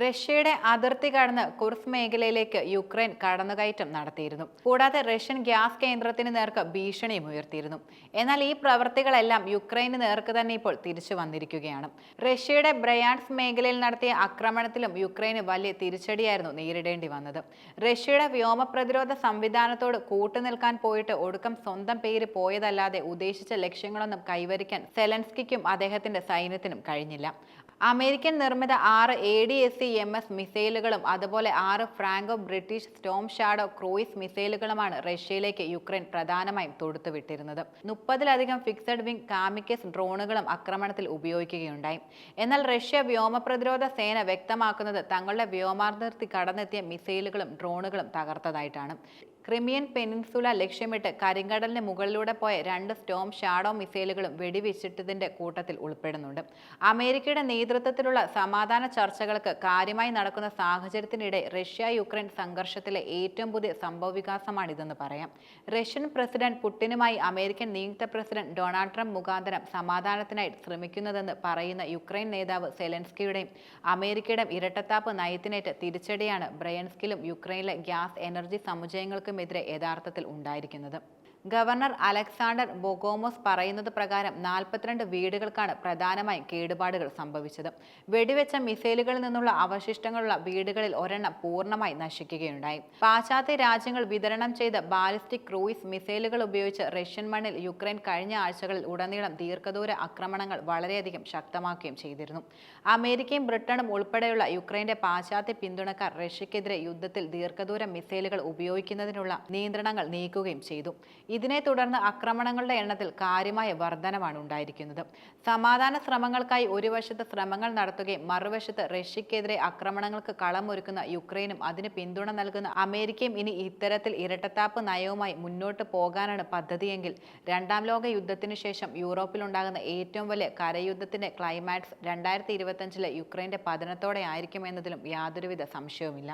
റഷ്യയുടെ അതിർത്തി കടന്ന് കുർസ് മേഖലയിലേക്ക് യുക്രൈൻ കടന്നുകയറ്റം നടത്തിയിരുന്നു. കൂടാതെ റഷ്യൻ ഗ്യാസ് കേന്ദ്രത്തിന് നേർക്ക് ഭീഷണിയും ഉയർത്തിയിരുന്നു. എന്നാൽ ഈ പ്രവർത്തികളെല്ലാം യുക്രൈന് നേർക്ക് തന്നെ ഇപ്പോൾ തിരിച്ചു വന്നിരിക്കുകയാണ്. റഷ്യയുടെ ബ്രയാൻസ് മേഖലയിൽ നടത്തിയ ആക്രമണത്തിലും യുക്രൈന് വലിയ തിരിച്ചടിയായിരുന്നു നേരിടേണ്ടി വന്നത്. റഷ്യയുടെ വ്യോമ പ്രതിരോധ സംവിധാനത്തോട് കൂട്ടുനിൽക്കാൻ പോയിട്ട് ഒടുക്കം സ്വന്തം പേര് പോയതല്ലാതെ ഉദ്ദേശിച്ച ലക്ഷ്യങ്ങളൊന്നും കൈവരിക്കാൻ സെലൻസ്കിക്കും അദ്ദേഹത്തിന്റെ സൈന്യത്തിനും കഴിഞ്ഞില്ല. അമേരിക്കൻ നിർമ്മിത ആറ് A D S C M S മിസൈലുകളും അതുപോലെ ആറ് Franco British storm shadow cruise മിസൈലുകളുമാണ് റഷ്യയിലേക്ക് യുക്രൈൻ പ്രധാനമായും തൊടുത്തുവിട്ടിരുന്നത്. മുപ്പതിലധികം ഫിക്സഡ് വിംഗ് കാമിക്കസ് ഡ്രോണുകളും ആക്രമണത്തിൽ ഉപയോഗിക്കുകയുണ്ടായി. എന്നാൽ റഷ്യ വ്യോമ പ്രതിരോധ സേന വ്യക്തമാക്കുന്നത് തങ്ങളുടെ വ്യോമാതിർത്തി കടന്നെത്തിയ മിസൈലുകളും ഡ്രോണുകളും തകർത്തതായിട്ടാണ്. ക്രിമിയൻ പെനിൻസുല ലക്ഷ്യമിട്ട് കരിങ്കടലിന് മുകളിലൂടെ പോയ രണ്ട് സ്റ്റോം ഷാഡോ മിസൈലുകളും വെടിവെച്ചിട്ടതിന്റെ കൂട്ടത്തിൽ ഉൾപ്പെടുന്നുണ്ട്. അമേരിക്കയുടെ നേതൃത്വത്തിലുള്ള സമാധാന ചർച്ചകൾക്ക് കാര്യമായി നടക്കുന്ന സാഹചര്യത്തിനിടെ റഷ്യ യുക്രൈൻ സംഘർഷത്തിലെ ഏറ്റവും പുതിയ സംഭവവികാസമാണിതെന്ന് പറയാം. റഷ്യൻ പ്രസിഡന്റ് പുടിനുമായി അമേരിക്കൻ നിയുക്ത പ്രസിഡന്റ് ഡൊണാൾഡ് ട്രംപ് മുഖാന്തരം സമാധാനത്തിനായി ശ്രമിക്കുന്നതെന്ന് പറയുന്ന യുക്രൈൻ നേതാവ് സെലൻസ്കിയുടെയും അമേരിക്കയുടെയും ഇരട്ടത്താപ്പ് നയത്തിനേറ്റ തിരിച്ചടിയാണ് ബ്രയൻസ്കിലും യുക്രൈനിലെ ഗ്യാസ് എനർജി സമുച്ചയങ്ങൾക്കുമെതിരെ യഥാർത്ഥത്തിൽ ഉണ്ടായിരിക്കുന്നത്. ഗവർണർ അലക്സാണ്ടർ ബൊഗോമോസ് പറയുന്നത് പ്രകാരം നാൽപ്പത്തിരണ്ട് വീടുകൾക്കാണ് പ്രധാനമായും കേടുപാടുകൾ സംഭവിച്ചത്. വെടിവെച്ച മിസൈലുകളിൽ നിന്നുള്ള അവശിഷ്ടങ്ങളുള്ള വീടുകളിൽ ഒരെണ്ണം പൂർണമായി നശിക്കുകയുണ്ടായി. പാശ്ചാത്യ രാജ്യങ്ങൾ വിതരണം ചെയ്ത ബാലിസ്റ്റിക് ക്രൂയിസ് മിസൈലുകൾ ഉപയോഗിച്ച് റഷ്യൻ മണ്ണിൽ യുക്രൈൻ കഴിഞ്ഞ ആഴ്ചകളിൽ ഉടനീളം ദീർഘദൂര ആക്രമണങ്ങൾ വളരെയധികം ശക്തമാക്കുകയും ചെയ്തിരുന്നു. അമേരിക്കയും ബ്രിട്ടനും ഉൾപ്പെടെയുള്ള യുക്രൈന്റെ പാശ്ചാത്യ പിന്തുണക്കാർ റഷ്യക്കെതിരെ യുദ്ധത്തിൽ ദീർഘദൂര മിസൈലുകൾ ഉപയോഗിക്കുന്നതിനുള്ള നിയന്ത്രണങ്ങൾ നീക്കുകയും ചെയ്തു. ഇതിനെ തുടർന്ന് ആക്രമണങ്ങളുടെ എണ്ണത്തിൽ കാര്യമായ വർധനമാണ് ഉണ്ടായിരിക്കുന്നത്. സമാധാന ശ്രമങ്ങൾക്കായി ഒരു വശത്ത് ശ്രമങ്ങൾ നടത്തുകയും മറുവശത്ത് റഷ്യക്കെതിരെ ആക്രമണങ്ങൾക്ക് കളമൊരുക്കുന്ന യുക്രൈനും അതിന് പിന്തുണ നൽകുന്ന അമേരിക്കയും ഇനി ഇത്തരത്തിൽ ഇരട്ടത്താപ്പ് നയവുമായി മുന്നോട്ട് പോകാനാണ് പദ്ധതിയെങ്കിൽ രണ്ടാം ലോക യുദ്ധത്തിനു ശേഷം യൂറോപ്പിലുണ്ടാകുന്ന ഏറ്റവും വലിയ കരയുദ്ധത്തിന്റെ ക്ലൈമാക്സ് രണ്ടായിരത്തി ഇരുപത്തഞ്ചിലെ യുക്രൈന്റെ പതനത്തോടെ ആയിരിക്കുമെന്നതിലും യാതൊരുവിധ സംശയവുമില്ല.